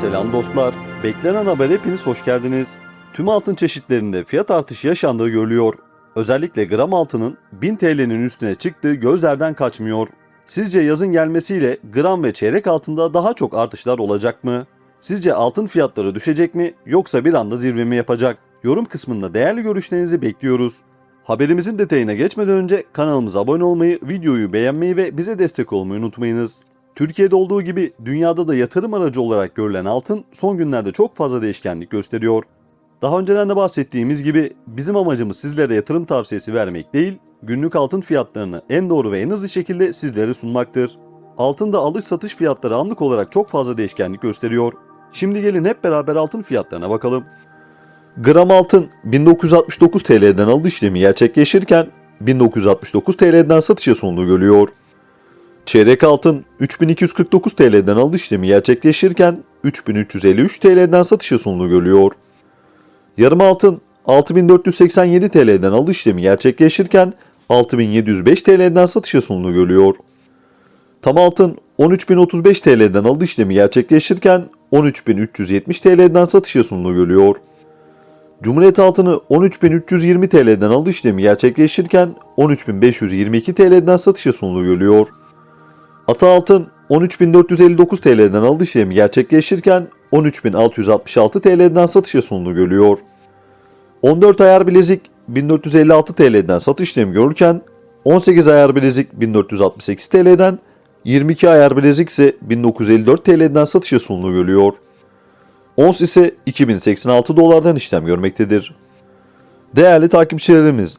Selam dostlar. Beklenen haber hepiniz hoş geldiniz. Tüm altın çeşitlerinde fiyat artışı yaşandığı görülüyor. Özellikle gram altının 1000 TL'nin üstüne çıktığı gözlerden kaçmıyor. Sizce yazın gelmesiyle gram ve çeyrek altında daha çok artışlar olacak mı? Sizce altın fiyatları düşecek mi yoksa bir anda zirve mi yapacak? Yorum kısmında değerli görüşlerinizi bekliyoruz. Haberimizin detayına geçmeden önce kanalımıza abone olmayı, videoyu beğenmeyi ve bize destek olmayı unutmayınız. Türkiye'de olduğu gibi dünyada da yatırım aracı olarak görülen altın son günlerde çok fazla değişkenlik gösteriyor. Daha önceden de bahsettiğimiz gibi bizim amacımız sizlere yatırım tavsiyesi vermek değil, günlük altın fiyatlarını en doğru ve en hızlı şekilde sizlere sunmaktır. Altında alış satış fiyatları anlık olarak çok fazla değişkenlik gösteriyor. Şimdi gelin hep beraber altın fiyatlarına bakalım. Gram altın 1969 TL'den alış işlemi gerçekleşirken 1969 TL'den satışa sunduğu görülüyor. Çeyrek altın 3249 TL'den alış işlemi gerçekleşirken 3353 TL'den satışa sunduğu görülüyor. Yarım altın 6487 TL'den alış işlemi gerçekleşirken 6705 TL'den satışa sunduğu görülüyor. Tam altın 13035 TL'den alış işlemi gerçekleşirken 13370 TL'den satışa sunduğu görülüyor. Cumhuriyet altını 13.320 TL'den alış işlemi gerçekleşirken 13.522 TL'den satışa sunduğu görülüyor. Ata altın 13.459 TL'den alış işlemi gerçekleşirken 13.666 TL'den satışa sunduğu görülüyor. 14 ayar bilezik 1456 TL'den satış işlemi görürken 18 ayar bilezik 1468 TL'den 22 ayar bilezik ise 1954 TL'den satışa sunduğu görülüyor. Ons ise 2086 dolardan işlem görmektedir. Değerli takipçilerimiz,